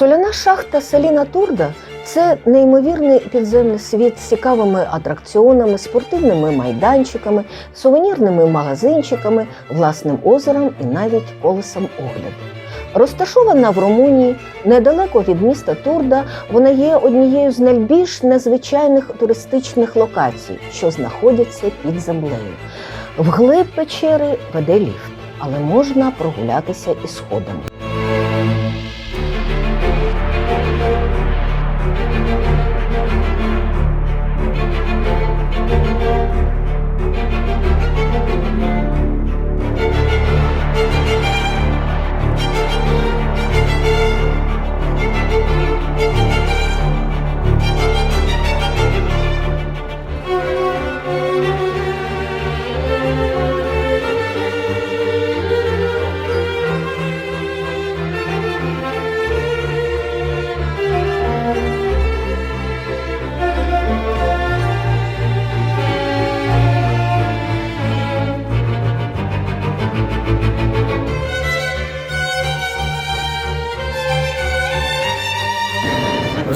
Соляна шахта Саліна Турда це неймовірний підземний світ з цікавими атракціонами, спортивними майданчиками, сувенірними магазинчиками, власним озером і навіть колесом огляду. Розташована в Румунії недалеко від міста Турда, вона є однією з найбільш незвичайних туристичних локацій, що знаходяться під землею. Вглиб печери веде ліфт, але можна прогулятися і сходами.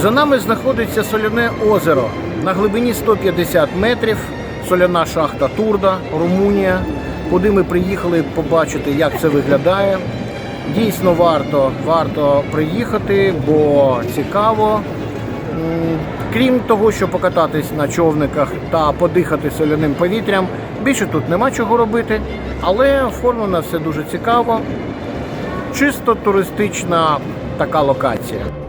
За нами знаходиться соляне озеро на глибині 150 метрів. Соляна шахта Турда, Румунія, куди ми приїхали побачити, як це виглядає. Дійсно варто, варто приїхати, бо цікаво. Крім того, що покататись на човниках та подихати соляним повітрям, більше тут нема чого робити, але оформлено все дуже цікаво. Чисто туристична така локація.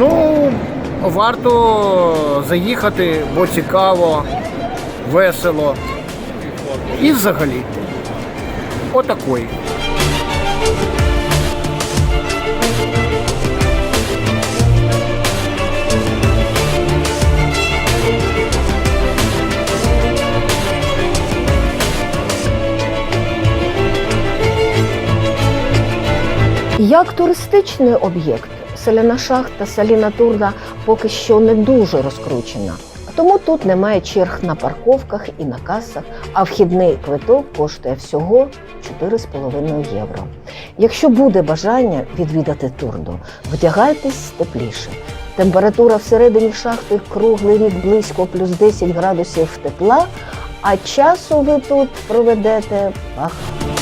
Ну, варто заїхати, бо цікаво, весело. І взагалі. Отакої. Як туристичний об'єкт, соляна шахта Саліна Турда поки що не дуже розкручена. Тому тут немає черг на парковках і на касах, а вхідний квиток коштує всього 4,5 євро. Якщо буде бажання відвідати турду, вдягайтесь тепліше. Температура всередині шахти круглий рік близько плюс 10 градусів тепла, а часу ви тут проведете багато.